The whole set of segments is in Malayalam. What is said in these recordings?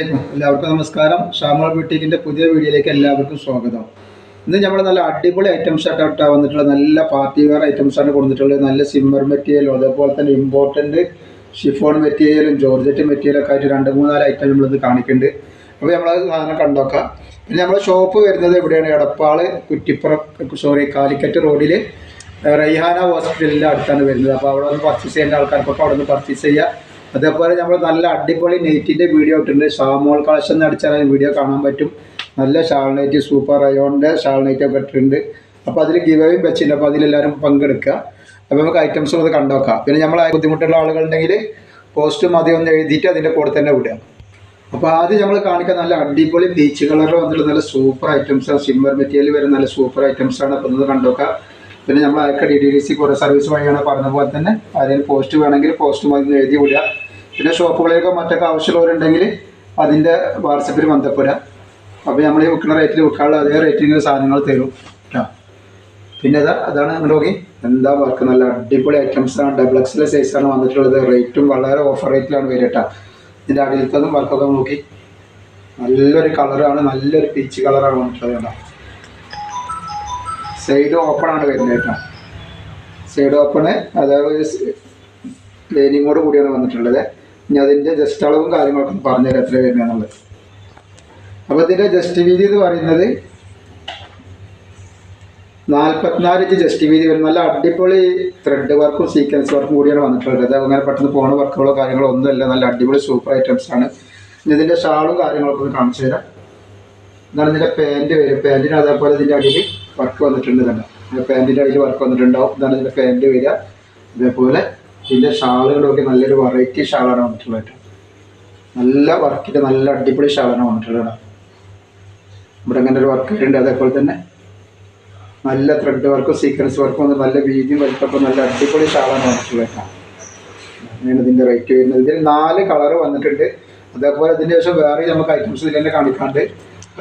എല്ലാവർക്കും നമസ്കാരം. ഷാമോൾ ബ്യൂട്ടിക്കിന്റെ പുതിയ വീഡിയോയിലേക്ക് എല്ലാവർക്കും സ്വാഗതം. ഇന്ന് നമ്മൾ നല്ല അടിപൊളി ഐറ്റംസ് ആയിട്ടാണ് വന്നിട്ടുള്ള നല്ല പാർട്ടി വെയർ ഐറ്റംസ് ആണ് കൊടുത്തിട്ടുള്ളത് നല്ല സിമ്മർ മെറ്റീരിയലും അതേപോലെ തന്നെ ഇമ്പോർട്ടന്റ് ഷിഫോൺ മെറ്റീരിയലും ജോർജറ്റ് മെറ്റീരിയലൊക്കെ ആയിട്ട് രണ്ട് മൂന്നാൽ ഐറ്റം നമ്മളിത് കാണിക്കുന്നുണ്ട് അപ്പോൾ നമ്മളത് സാധനം കണ്ടോക്കാം. പിന്നെ നമ്മുടെ ഷോപ്പ് വരുന്നത് എവിടെയാണ്? എടപ്പാൾ കുറ്റിപ്പുറ സോറി കാലിക്കറ്റ് റോഡിൽ റൈഹാന ഹോസ്പിറ്റലിന്റെ അടുത്താണ് വരുന്നത്. അപ്പോൾ അവിടെ നിന്ന് പർച്ചേസ് ചെയ്യേണ്ട ആൾക്കാർക്കൊക്കെ അവിടെ നിന്ന് പർച്ചേസ് ചെയ്യുക അതേപോലെ നമ്മൾ നല്ല അടിപൊളി നെയ്റ്റിന്റെ വീഡിയോ ഇട്ടിട്ടുണ്ട്. ഷാമോൾ കളക്ഷൻ എന്ന് അടിച്ചാൽ വീഡിയോ കാണാൻ പറ്റും. നല്ല ഷാൾ നൈറ്റ് സൂപ്പർ റയോണിന്റെ ഷാൾ നൈറ്റ് ഒക്കെ ഇട്ടിട്ടുണ്ട്. അപ്പോൾ അതിൽ ഗിവേയും വെച്ചിട്ടുണ്ട്. അപ്പോൾ അതിലെല്ലാവരും പങ്കെടുക്കുക. അപ്പോൾ നമുക്ക് ഐറ്റംസും അത് കണ്ടുവെക്കാം പിന്നെ നമ്മൾ ബുദ്ധിമുട്ടുള്ള ആളുകളുണ്ടെങ്കിൽ പോസ്റ്റ് മതി ഒന്ന് എഴുതിയിട്ട് അതിന്റെ കൂടെ തന്നെ വിടുക. അപ്പോൾ ആദ്യം നമ്മൾ കാണിക്കാൻ നല്ല അടിപൊളി പീച്ച് കളർ വന്നിട്ട് നല്ല സൂപ്പർ ഐറ്റംസ് സിമ്മർ മെറ്റീരിയൽ വരെ നല്ല സൂപ്പർ ഐറ്റംസ് ആണ്. അപ്പോൾ ഒന്ന് കണ്ടുവെക്കാം പിന്നെ നമ്മൾ അയക്ക ഡി ഡി ഡി സി കുറേ സർവീസ് വഴിയാണ് പറഞ്ഞ പോലെ തന്നെ. അതിന് പോസ്റ്റ് വേണമെങ്കിൽ പോസ്റ്റ് മതി എഴുതി വിടുക. പിന്നെ ഷോപ്പുകളിലേക്കോ മറ്റൊക്കെ ആവശ്യമുള്ളവരുണ്ടെങ്കിൽ അതിന്റെ വാട്സപ്പിൽ ബന്ധപ്പെടുക അപ്പോൾ നമ്മൾ ഈ വിൽക്കുന്ന റേറ്റിൽ വിൽക്കാനുള്ള അതേ റേറ്റിന് സാധനങ്ങൾ തരും കേട്ടോ പിന്നെ അതാ അതാണ് അങ്ങോട്ട് നോക്കി. എന്താ വർക്ക് നല്ല അടിപൊളി ഐറ്റംസ് ആണ്. ഡബിൾ എക്സിലെ സൈസാണ് വന്നിട്ടുള്ളത്. റേറ്റും വളരെ ഓഫർ റേറ്റിലാണ് വരിക കേട്ടോ ഇതിന്റെ അടിയിലത്തതും വർക്കൊക്കെ നോക്കി. നല്ലൊരു കളറാണ് നല്ലൊരു പിച്ച് കളറാണ് വന്നിട്ടുള്ളത് കേട്ടോ സൈഡ് ഓപ്പൺ ആണ് വരുന്നത് കേട്ടോ സൈഡ് ഓപ്പണ് അതായത് ലൈനിങ്ങോട് കൂടിയാണ് വന്നിട്ടുള്ളത്. ഇനി അതിന്റെ ജസ്റ്റ് അളവും കാര്യങ്ങളൊക്കെ പറഞ്ഞു പറഞ്ഞുതരാം എത്ര വരുന്നതെന്നുള്ളത് അപ്പോൾ ഇതിന്റെ ജസ്റ്റ് വീതി എന്ന് പറയുന്നത് നാൽപ്പത്തിനാല് ഇഞ്ച് ജസ്റ്റ് വീതി വരും. നല്ല അടിപൊളി ത്രെഡ് വർക്കും സീക്വൻസ് വർക്കും കൂടിയാണ് വന്നിട്ടുള്ളത്. അത് അങ്ങനെ പെട്ടെന്ന് പോണ വർക്കുകളോ കാര്യങ്ങളോ ഒന്നുമല്ല. നല്ല അടിപൊളി സൂപ്പർ ഐറ്റംസ് ആണ്. ഇനി ഇതിന്റെ ഷാളും കാര്യങ്ങളൊക്കെ ഒന്ന് കാണിച്ചു തരാം. ഇതാണ് ഇതിന്റെ പാന്റ് വരും. പാന്റിന് അതേപോലെ ഇതിന്റെ അടിയിൽ വർക്ക് വന്നിട്ടുണ്ട് തന്നെ. പാന്റിന്റെ അടിയിൽ വർക്ക് വന്നിട്ടുണ്ടാവും. ഇതാണ് ഇതിന്റെ പാന്റ് വരിക. അതേപോലെ ഇതിന്റെ ഷാളുകളൊക്കെ നല്ലൊരു വെറൈറ്റി ഷാളാണ് വന്നിട്ടുള്ളത്. നല്ല വർക്കിന്റെ നല്ല അടിപൊളി ഷാളാണ് വന്നിട്ടുള്ളത്. ഇവിടെ അങ്ങനെ ഒരു വർക്ക് ഉണ്ട് അതേപോലെ തന്നെ നല്ല ത്രെഡ് വർക്കും സീക്വൻസ് വർക്കും വന്ന് നല്ല വീതിയും വലിപ്പമൊക്കെ നല്ല അടിപൊളി ഷാളാണ് വന്നിട്ടുള്ളത്. അങ്ങനെയാണ് ഇതിന്റെ റേറ്റ് വരുന്നത്. ഇതിൽ നാല് കളർ വന്നിട്ടുണ്ട്. അതേപോലെ ഇതിന്റെ ശേഷം വേറെ നമുക്ക് ഐറ്റംസ് ഇതിൽ തന്നെ കാണിക്കാണ്ട്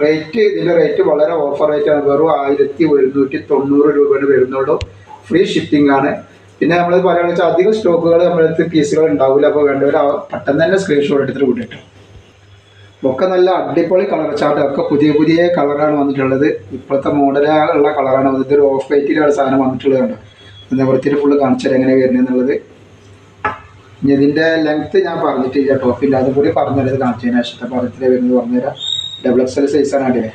റേറ്റ് ഇതിന്റെ റേറ്റ് വളരെ ഓഫർ റേറ്റാണ് വെറും ആയിരത്തി ഒരുന്നൂറ്റി തൊണ്ണൂറ് രൂപയാണ് വരുന്നുള്ളൂ. ഫ്രീ ഷിപ്പിംഗ് ആണ്. പിന്നെ നമ്മൾ പറയുകയാണെന്ന് വെച്ചാൽ അധികം സ്റ്റോക്കുകൾ നമ്മളടുത്ത് പീസുകൾ ഉണ്ടാവില്ല അപ്പോൾ വേണ്ടവർ പെട്ടെന്ന് തന്നെ സ്ക്രീൻഷോട്ട് എടുത്തിട്ട് കൂട്ടിയിട്ട്. ഒക്കെ നല്ല അടിപൊളി കളർ ചാർട്ട് ഒക്കെ പുതിയ പുതിയ കളറാണ് വന്നിട്ടുള്ളത്. ഇപ്പോഴത്തെ മോഡലുള്ള കളറാണ് വന്നിട്ട് ഒരു ഓഫ് വൈറ്റിലാണ് സാധനം വന്നിട്ടുള്ളത് കണ്ടോ? വൃത്തിയിൽ ഫുള്ള് കാണിച്ചാൽ എങ്ങനെ വരുന്നത് ഇനി ഇതിന്റെ ലെങ്ത്ത് ഞാൻ പറഞ്ഞിട്ടില്ല ടോപ്പിന്റെ അതും കൂടി പറഞ്ഞുതരാം. കാണിച്ചതിന് ശേഷത്തെ പറഞ്ഞിട്ട് വരുന്നത് പറഞ്ഞുതരാം. ഡബിൾ എക്സ് എൽ സൈസാണ് അടിയെ.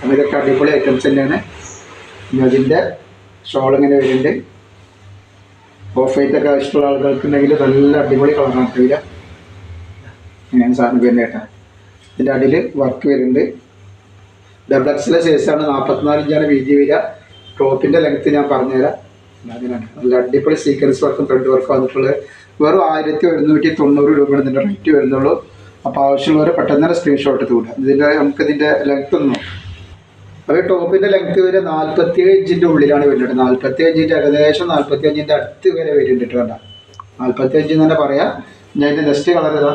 അപ്പോൾ ഇതൊക്കെ അടിപൊളി ഐറ്റംസ് തന്നെയാണ്. ഇനി അതിന്റെ ഷോൾ ഇങ്ങനെ വരുന്നുണ്ട്. ഓഫ് വൈറ്റ് ഒക്കെ ഇഷ്ടമുള്ള ആളുകൾക്കുണ്ടെങ്കിൽ നല്ല അടിപൊളി കളറാണ് വരിക ഞാൻ സാറിന് വരുന്നത് കേട്ടോ. ഇതിന്റെ അടിയിൽ വർക്ക് വരുന്നുണ്ട്. ഡബിൾ എക്സിലെ സൈസാണ് നാൽപ്പത്തിനാല് ഇഞ്ചാണ് വീതി വില ടോപ്പിന്റെ ലെങ്ത്ത് ഞാൻ പറഞ്ഞുതരാം. അതിനാണ് നല്ല അടിപൊളി സീക്വൻസ് വർക്കും ത്രെഡ് വർക്കും വന്നിട്ടുള്ളത്. വെറും ആയിരത്തി ഒരുന്നൂറ്റി തൊണ്ണൂറ് രൂപയാണ് ഇതിന്റെ റേറ്റ് വരുന്നുള്ളൂ. അപ്പോൾ ആവശ്യമുള്ളവരെ പെട്ടെന്ന് തന്നെ സ്ക്രീൻഷോട്ട് എടുത്ത് വിടുക. ഇതിന്റെ നമുക്കിതിന്റെ ലെങ്ത്ത് ഒന്ന് നോക്കാം. അപ്പോൾ ടോപ്പിന്റെ ലെങ്ത് വരെ നാൽപ്പത്തിയേഴ് ഇഞ്ചിന്റെ ഉള്ളിലാണ് വരുന്നത്. നാല്പത്തി അഞ്ചിന്റെ ഏകദേശം നാല്പത്തി അഞ്ചിന്റെ അടുത്ത് വരെ വരുന്നുണ്ട് കേട്ടോ. നാല്പത്തി അഞ്ച് തന്നെ പറയാം. ഞാൻ ഇതിന്റെ നെക്സ്റ്റ് കളർ ഇതാ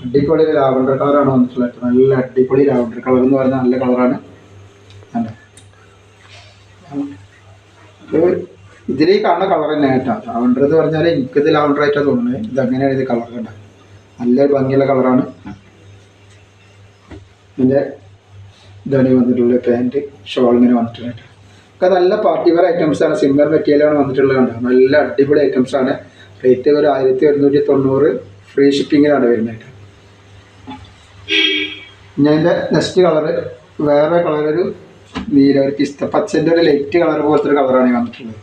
അടിപൊളി ലാവണ്ടർ കളറാണ് വന്നിട്ടുള്ളത്. നല്ല അടിപൊളി ലാവണ്ടർ കളർ എന്ന് പറയുന്ന നല്ല കളറാണ് ഈ കാണുന്ന കളർ തന്നെ കേട്ടോ. ലാവണ്ടർ എന്ന് പറഞ്ഞാൽ എനിക്കിത് ലാവണ്ടർ ആയിട്ടാണ് തോന്നുന്നത്. ഇത് അങ്ങനെയാണ് ഇത് കളർ കണ്ട നല്ല ഭംഗിയുള്ള കളറാണ് ഇതിന്റെ ഇതാണ് വന്നിട്ടുള്ള പാന്റ് ഷോൾ ഇങ്ങനെ വന്നിട്ടുണ്ട്. അപ്പം നല്ല പാർട്ടി വെയർ ഐറ്റംസ് ആണ്. സിമ്മർ മെറ്റീരിയലാണ് വന്നിട്ടുള്ളത് നല്ല അടിപൊളി ഐറ്റംസ് ആണ്. റേറ്റ് ഒരു ആയിരത്തി ഒരുന്നൂറ്റി തൊണ്ണൂറ് ഫ്രീ ഷിപ്പിങ്ങിലാണ് വരുന്നത്. ഞാൻ എന്റെ നെക്സ്റ്റ് കളറ് വേറെ കളറൊരു നീല ഒരു പിസ്ത പച്ചന്റെ ഒരു ലൈറ്റ് കളർ പോലത്തെ ഒരു കളറാണ് വന്നിട്ടുള്ളത്.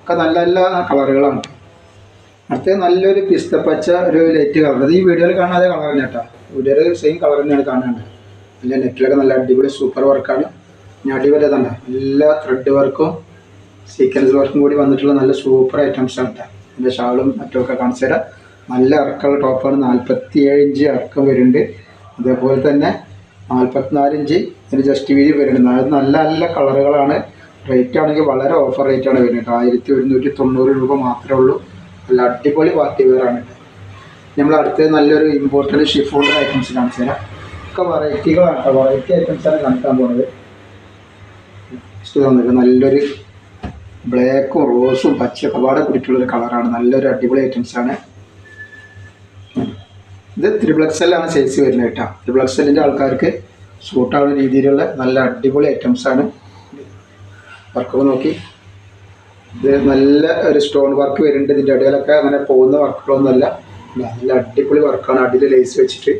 ഒക്കെ നല്ല നല്ല കളറുകളാണ് അടുത്ത നല്ലൊരു പിസ്ത പച്ച ഒരു ലൈറ്റ് കളർ അത് ഈ വീഡിയോയിൽ കാണാതെ കളർ തന്നെ കേട്ടോ വീഡിയോയിൽ സെയിം കളർ തന്നെയാണ് കാണുന്നത് നല്ല നെറ്റിലൊക്കെ നല്ല അടിപൊളി സൂപ്പർ വർക്കാണ് ഇനി അടിപൊളി തന്നെ. എല്ലാ ത്രെഡ് വർക്കും സീക്വൻസ് വർക്കും കൂടി വന്നിട്ടുള്ള നല്ല സൂപ്പർ ഐറ്റംസ് ആണ് എന്റെ ഷാളും മറ്റുമൊക്കെ കാണിച്ചു തരാം. നല്ല ഇറക്കമുള്ള ടോപ്പാണ് നാൽപ്പത്തി ഏഴ് ഇഞ്ച് ഇറക്കം വരുന്നുണ്ട്. അതേപോലെ തന്നെ നാൽപ്പത്തിനാല് ഇഞ്ച് ഇതിന് ജസ്റ്റ് വീതി വരുന്നുണ്ട്. അതായത് നല്ല നല്ല കളറുകളാണ്. റേറ്റ് ആണെങ്കിൽ വളരെ ഓഫർ റേറ്റാണ് വരുന്നത് ആയിരത്തി ഒരുന്നൂറ്റി തൊണ്ണൂറ് രൂപ മാത്രമേ ഉള്ളൂ. നല്ല അടിപൊളി പാർട്ടി വെയർ ആണ് നമ്മൾ അടുത്തത് നല്ലൊരു ഇമ്പോർട്ടന്റ് ഷിഫോണിന്റെ ഐറ്റംസ് കാണിച്ചു തരാം. ഒക്കെ വെറൈറ്റികളാണ് കേട്ടോ. വെറൈറ്റി ഐറ്റംസാണ് കാണിക്കാൻ പോണത്. തന്നിട്ട് നല്ലൊരു ബ്ലാക്കും റോസും പച്ചയൊക്കെ പാടെ കൂടിയിട്ടുള്ളൊരു കളറാണ് നല്ലൊരു അടിപൊളി ഐറ്റംസ് ആണ്. ഇത് ത്രിപ്ലക്സലാണ് സൈസ് വരുന്നത് കേട്ടോ. ത്രിപ്ലക്സലിന്റെ ആൾക്കാർക്ക് സൂട്ടാവുന്ന രീതിയിലുള്ള നല്ല അടിപൊളി ഐറ്റംസ് ആണ്. വർക്കൊക്കെ നോക്കി. ഇത് നല്ല ഒരു സ്റ്റോൺ വർക്ക് വരുന്നുണ്ട്. ഇതിന്റെ ഇടയിലൊക്കെ അങ്ങനെ പോകുന്ന വർക്കുകളൊന്നുമല്ല നല്ല അടിപൊളി വർക്കാണ് അടിയിൽ ലേസ് വെച്ചിട്ട്.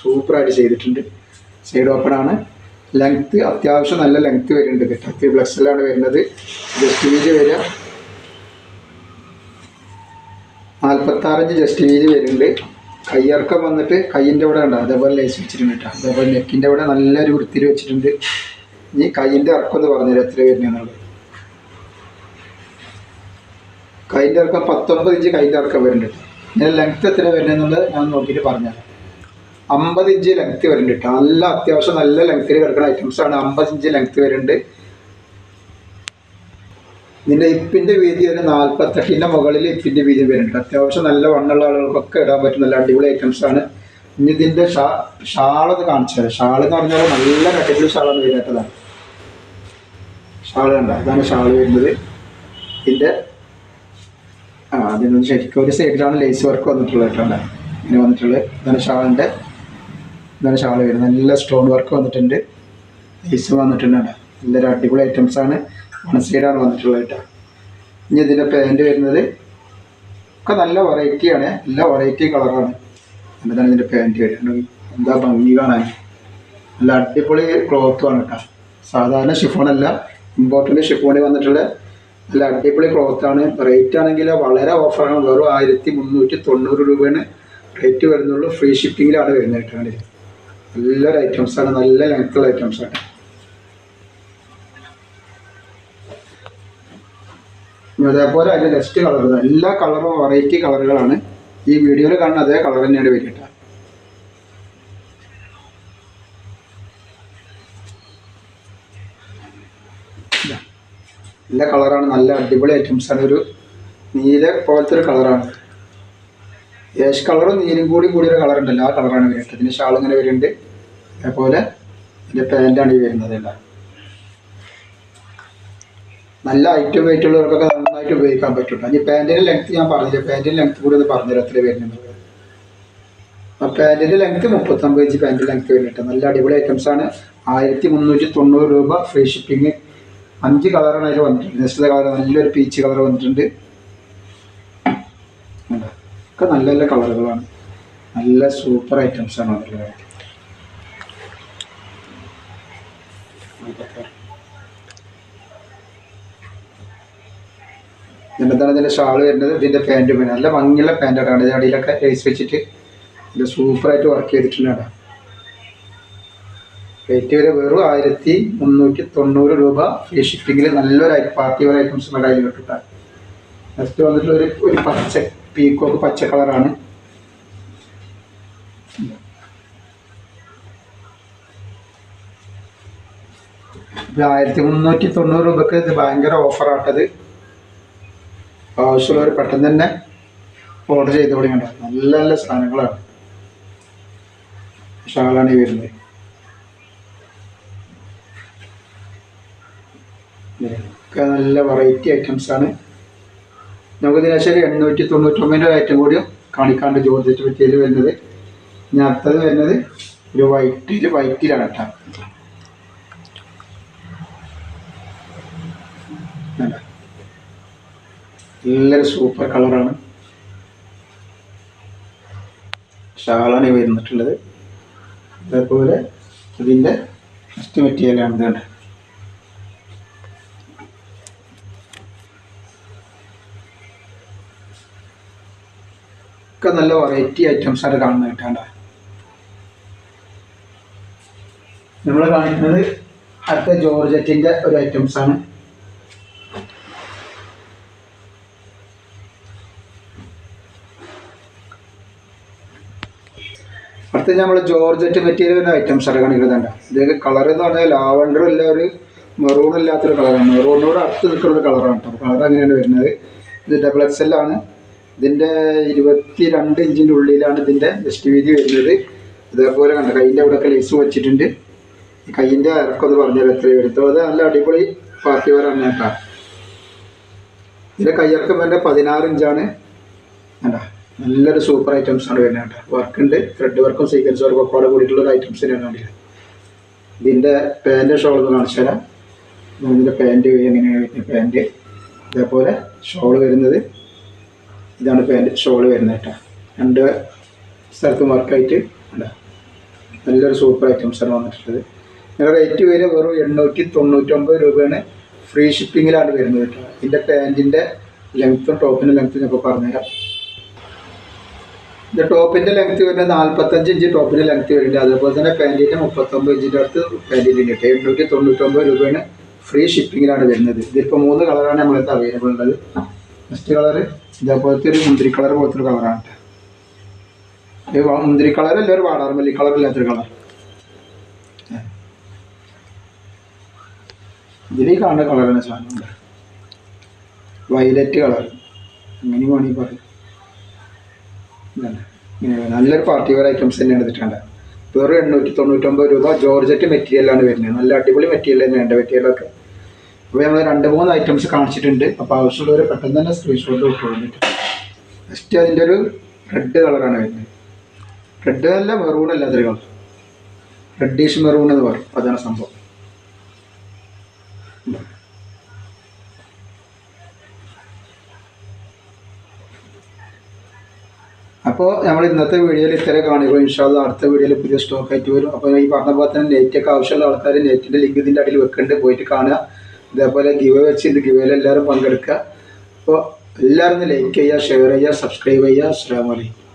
സൂപ്പറായിട്ട് ചെയ്തിട്ടുണ്ട്. സൈഡ് ഓപ്പൺ ആണ്. ലെങ്ത്ത് അത്യാവശ്യം നല്ല ലെങ്ത്ത് വരുന്നുണ്ട് ത്രീ എല്ലാം വരുന്നത്. ജസ്റ്റ് വീജ് വരിക. നാൽപ്പത്താറഞ്ച് ജസ്റ്റ് വീജ് വരുന്നുണ്ട്. കയ്യിറക്കം വന്നിട്ട് കയ്യിന്റെ അവിടെ ഉണ്ട് അതേപോലെ ലേസ് വെച്ചിട്ടുണ്ട് കേട്ടോ. അതേപോലെ നെക്കിന്റെ അവിടെ നല്ലൊരു വൃത്തിയിൽ വെച്ചിട്ടുണ്ട്. ഇനി കയ്യിന്റെ ഇറക്കം എന്ന് പറഞ്ഞുതരാം എത്ര വരുന്നതെന്നുള്ളത് കൈന്റെ ഇറക്കം പത്തൊമ്പത് ഇഞ്ച് കൈന്റെ ഇറക്കം വരുന്നുണ്ട്. ഞാൻ ലെങ്ത് എത്ര വരുന്നതെന്നുള്ളത് ഞാൻ നോക്കിയിട്ട് പറഞ്ഞുതരാം. അമ്പത് ഇഞ്ച് ലെങ്ത് വരുന്നുണ്ട് കേട്ടോ നല്ല അത്യാവശ്യം നല്ല ലെങ്ത്തിൽ കിടക്കുന്ന ഐറ്റംസ് ആണ് അമ്പത് ഇഞ്ച് ലെങ്ത് വരുന്നുണ്ട്. ഇതിന്റെ ഇപ്പിന്റെ വീതി ഒരു നാൽപ്പത്തെട്ടിന്റെ മുകളിൽ ഇപ്പിന്റെ വീതി വരുന്നുണ്ട്. അത്യാവശ്യം നല്ല വണ്ണുള്ള ആളുകൾക്കൊക്കെ ഇടാൻ പറ്റും നല്ല അടിപൊളി ഐറ്റംസ് ആണ്. ഇനി ഇതിന്റെ ഷാ ഷാളൊന്ന് കാണിച്ചു തരാം. ഷാൾ എന്ന് പറഞ്ഞാൽ നല്ല കട്ടിൽ ഷാളാണ് വരുന്നതാണ് ഷാൾ കണ്ട? ഇതാണ് ഷാൾ വരുന്നത്. ഇതിന്റെ ആ അതിനൊന്ന് ശരിക്കും ഒരു സൈഡിലാണ് ലേസ് വർക്ക് വന്നിട്ടുള്ളത് കേട്ടോ? ഇങ്ങനെ വന്നിട്ടുള്ളത്. ഇതാണ് ഷാളിന്റെ ഇതാണ് ഷാൾ വരുന്നത്. നല്ല സ്റ്റോൺ വർക്ക് വന്നിട്ടുണ്ട്. ഐസ് വന്നിട്ടുണ്ട് നല്ലൊരു അടിപൊളി ഐറ്റംസ് ആണ്. വൺ വന്നിട്ടുള്ളത് കേട്ടോ. ഇനി ഇതിന്റെ പാന്റ് വരുന്നത് ഒക്കെ നല്ല വെറൈറ്റിയാണ് നല്ല വെറൈറ്റി കളറാണ് എന്താണ് ഇതിന്റെ പാന്റ് വരുന്നത്. എന്താ ഭംഗി കാണാൻ. നല്ല അടിപൊളി ക്ലോത്തുമാണ് കേട്ടോ. സാധാരണ ഷിഫോണല്ല ഇമ്പോർട്ടന്റ് ഷിഫോണിൽ വന്നിട്ടുള്ള നല്ല അടിപൊളി ക്ലോത്താണ് റേറ്റ് ആണെങ്കിൽ വളരെ ഓഫറാണ് വെറും ആയിരത്തി മുന്നൂറ്റി തൊണ്ണൂറ് രൂപയാണ്. റേറ്റ് വരുന്നുള്ളൂ. ഫ്രീ ഷിപ്പിങ്ങിലാണ് വരുന്നത് കേട്ടോ? നല്ലൊരു ആണ് നല്ല ലെങ്ത്തുള്ള ആണ്. അതേപോലെ അതിന്റെ നെക്സ്റ്റ് കളർ എല്ലാ കളറും വെറൈറ്റി കളറുകളാണ് ഈ വീഡിയോയിൽ കാണുന്ന അതേ കളർ തന്നെയാണ് വരിക. നല്ല കളറാണ് നല്ല അടിപൊളി ഐറ്റംസ് ആണ്. ഒരു നീല പോലത്തെ ഒരു കളറാണ് ഏഷ് കളറും നീലും കൂടി കൂടിയൊരു കളർ ഉണ്ടല്ലോ ആ കളറാണ് വരുന്നത് ഇതിന് ഷാൾ ഇങ്ങനെ വരുന്നുണ്ട് അതേപോലെ ഇതിന്റെ പാന്റാണ് ഈ വരുന്നത് എല്ലാം നല്ല ഐറ്റം വെയിറ്റ് ഉള്ളവർക്കൊക്കെ നന്നായിട്ട് ഉപയോഗിക്കാൻ പറ്റും ഇനി പാന്റിന്റെ ലെങ്ത് ഞാൻ പറഞ്ഞില്ല? പാന്റിന്റെ ലെങ്ത് കൂടി ഒന്ന് പറഞ്ഞുതരാം എത്ര വരുന്നത്. ആ പാന്റിന്റെ ലെങ്ത് മുപ്പത്തൊമ്പത് ഇഞ്ച് പാന്റ് ലെങ്ത് വരുന്നുണ്ട് നല്ല അടിപൊളി ഐറ്റംസ് ആണ്. ആയിരത്തി മുന്നൂറ്റി തൊണ്ണൂറ് രൂപ ഫ്രീ ഷിപ്പിംഗ് അഞ്ച് കളറാണ് അതിൽ വന്നിട്ടുണ്ട്. നെക്സ്റ്റ് കളർ നല്ലൊരു പീച്ച് കളർ വന്നിട്ടുണ്ട്? ഒക്കെ നല്ല നല്ല കളറുകളാണ് നല്ല സൂപ്പർ ഐറ്റംസ് ആണ് എന്നിട്ടാണ് ഇതിന്റെ ഷാൾ വരുന്നത്? ഇതിന്റെ പാന്റ് വരുന്നത് നല്ല ഭംഗിയുള്ള പാന്റാണ് ഇതിന്റെ അടിയിലൊക്കെ ലേസ് വെച്ചിട്ട് ഇത് സൂപ്പറായിട്ട് വർക്ക് ചെയ്തിട്ടുണ്ട് അവിടെ റേറ്റ് വരെ വെറും ആയിരത്തി മുന്നൂറ്റി തൊണ്ണൂറ് രൂപ. ഫ്രീ ഷിപ്പിങ്ങിൽ നല്ലൊരു പാർട്ടി വെയർ ഐറ്റംസ് നമ്മുടെ കയ്യിൽ കിട്ടുക നെക്സ്റ്റ് വന്നിട്ടുള്ള ഒരു ഒരു പച്ച പീക്കോക്ക് പച്ച കളറാണ് ആയിരത്തി മുന്നൂറ്റി തൊണ്ണൂറ് രൂപക്ക് ഇത് ഭയങ്കര ഓഫറാട്ടത്. ആവശ്യമുള്ളവർ പെട്ടെന്ന് തന്നെ ഓർഡർ ചെയ്ത് തുടങ്ങണ്ട നല്ല നല്ല സാധനങ്ങളാണ്. ഷാളാണ് ഈ വരുന്നത്. നല്ല വെറൈറ്റി ഐറ്റംസ് ആണ്. നമുക്ക് ഇതിനേശം എണ്ണൂറ്റി തൊണ്ണൂറ്റൊമ്പതിന്റെ ഐറ്റം കൂടിയും കാണിക്കാണ്ട് ജോർജറ്റ് പറ്റിയതിൽ വരുന്നത്. ഇനി അടുത്തത് വരുന്നത് ഒരു വൈറ്റിൽ വൈറ്റിലാണ് കേട്ടോ. നല്ലൊരു സൂപ്പർ കളറാണ്. ഷാളാണ് വരുന്നിട്ടുള്ളത് അതേപോലെ ഇതിന്റെ നെക്സ്റ്റ് മെറ്റീരിയലാണ് ഇത് കണ്ടത് ഒക്കെ നല്ല വെറൈറ്റി ഐറ്റംസ് ആണ് കാണുന്നത് കേട്ടാണ്ട നമ്മൾ കാണിക്കുന്നത് അടുത്ത ജോർജറ്റിന്റെ ഒരു ഐറ്റംസ് അടുത്ത നമ്മൾ ജോർജറ്റ് മെറ്റീരിയൽ ഐറ്റംസ് ആണ് കാണിക്കുന്നുണ്ട്. ഇതൊക്കെ കളർ എന്ന് പറഞ്ഞാൽ ലാവണ്ടർ ഇല്ല ഒരു മെറൂൺ ഇല്ലാത്തൊരു കളറാണ് മെറൂണിനോട് അടുത്ത് നിൽക്കുന്ന ഒരു കളറാണ് കേട്ടോ കളർ അങ്ങനെയാണ് വരുന്നത്. ഇത് ഡബിൾ എക്സ് എൽ ആണ്. ഇതിന്റെ ഇരുപത്തി രണ്ട് ഇഞ്ചിന്റെ ഉള്ളിലാണ് ഇതിന്റെ ജസ്റ്റ് വീതി വരുന്നത്. ഇതേപോലെ കണ്ട കൈയിന്റെ അവിടെയൊക്കെ ലേസ് വെച്ചിട്ടുണ്ട്. കൈയിന്റെ ഇറക്കം എന്ന് പറഞ്ഞാൽ എത്ര എടുത്തു അത് നല്ല അടിപൊളി പാർട്ടി വരാണ് കേട്ടോ. ഇതിന്റെ കൈയിറക്കം വേണ്ട പതിനാറ് ഇഞ്ചാണ്. കണ്ട? നല്ലൊരു സൂപ്പർ ഐറ്റംസ് ആണ് വരുന്നത് കേട്ടോ. വർക്ക് ഉണ്ട് ത്രെഡ് വർക്കും സീക്വൻസ് വർക്കും ഒക്കെ കൂടെ കൂടിയിട്ടുള്ള ഒരു ഐറ്റംസ് തന്നെയാണ് വേണ്ടത് ഇതിന്റെ പാന്റ് ഷോൾ ഒന്ന് കാണിച്ചു തരാം. ഇതിന്റെ പാന്റ് എങ്ങനെയാണ് വരുന്നത്? ഇതേപോലെ ഷോൾ വരുന്നത്. ഇതാണ് പാന്റ് ഷോൾ വരുന്നത് കേട്ടോ. രണ്ട് സ്ഥലത്തും വർക്കായിട്ട് ഉണ്ട്? നല്ലൊരു സൂപ്പർ ആണ് വന്നിട്ടുള്ളത്. ഇതിന്റെ റേറ്റ് വരെ വെറും എണ്ണൂറ്റി തൊണ്ണൂറ്റൊമ്പത് രൂപയാണ് ഫ്രീ ഷിപ്പിങ്ങിലാണ് വരുന്നത് കേട്ടോ. ഇതിന്റെ പാന്റിന്റെ ലെങ്ത്തും ടോപ്പിന്റെ ലെങ്ത്തും ഞാൻ ഇപ്പോൾ പറഞ്ഞുതരാം. ഇത് ടോപ്പിന്റെ ലെങ്ത് വരുന്നത് നാൽപ്പത്തഞ്ച് ഇഞ്ച് ടോപ്പിന്റെ ലെങ്ത് വരുന്നുണ്ട്. അതേപോലെ തന്നെ പാന്റിന്റെ മുപ്പത്തൊമ്പത് ഇഞ്ചിന്റെ അടുത്ത് പാന്റിന്റെ കിട്ടും. എണ്ണൂറ്റി തൊണ്ണൂറ്റൊമ്പത് രൂപയാണ് ഫ്രീ ഷിപ്പിങ്ങിലാണ് വരുന്നത്. ഇതിപ്പോൾ മൂന്ന് കളറാണ് നമ്മളടുത്ത് അവൈലബിൾ ഉള്ളത്. ഫസ്റ്റ് കളർ ഇതേപോലത്തെ ഒരു മുന്തിരി കളർ പോലത്തെ ഒരു കളറാണ് മുന്തിരി കളർ അല്ല ഒരു വാടാർമല്ലി കളർ ഇല്ലാത്തൊരു കളർ ഇതിൽ കാണുന്ന കളറാണ് സാധനം. വയലറ്റ് കളർ അങ്ങനെ വേണമെങ്കിൽ പറയും. ഇങ്ങനെ നല്ലൊരു പാർട്ടി വെയർ ഐറ്റംസ് തന്നെയാണ് എടുത്തിട്ടുണ്ട്. വെറും എണ്ണൂറ്റി തൊണ്ണൂറ്റൊമ്പത് രൂപ ജോർജറ്റ് മെറ്റീരിയലാണ് വരുന്നത്. നല്ല അടിപൊളി മെറ്റീരിയൽ തന്നെയാണ് എന്റെ മെറ്റീരിയലൊക്കെ. അപ്പോൾ നമ്മൾ രണ്ട് മൂന്ന് ഐറ്റംസ് കാണിച്ചിട്ടുണ്ട്. അപ്പോൾ ആവശ്യമുള്ളവർ പെട്ടെന്ന് തന്നെ സ്ക്രീൻഷോട്ട് വിട്ടോളൂ ഫസ്റ്റ് അതിന്റെ ഒരു റെഡ് കളറാണ് വരുന്നത്. റെഡ് അല്ല മെറൂൺ അല്ലാത്തൊരു കളർ റെഡിഷ് മെറൂൺ എന്ന് പറയും. അതാണ് സംഭവം. അപ്പോൾ നമ്മൾ ഇന്നത്തെ വീഡിയോയിൽ ഇത്ര കാണുക ഇൻഷാല്ല അടുത്ത വീഡിയോയിൽ പുതിയ സ്റ്റോക്ക് ആയിട്ട് വരും. അപ്പോൾ ഈ പറഞ്ഞ പോലെ തന്നെ നെറ്റ് ഒക്കെ ആവശ്യമുള്ള ആൾക്കാർ നെറ്റിന്റെ ലിങ്ക് ഇതിന്റെ അടിയിൽ വെക്കുന്നുണ്ട് പോയിട്ട് കാണുക. ഇതേപോലെ ഗിവ് വെച്ച് ഇത് ഗിവയിൽ എല്ലാവരും പങ്കെടുക്കുക. അപ്പോൾ എല്ലാവരും ലൈക്ക് ചെയ്യുക ഷെയർ ചെയ്യുക സബ്സ്ക്രൈബ് ചെയ്യുക. അസ്സാം വലൈക്കും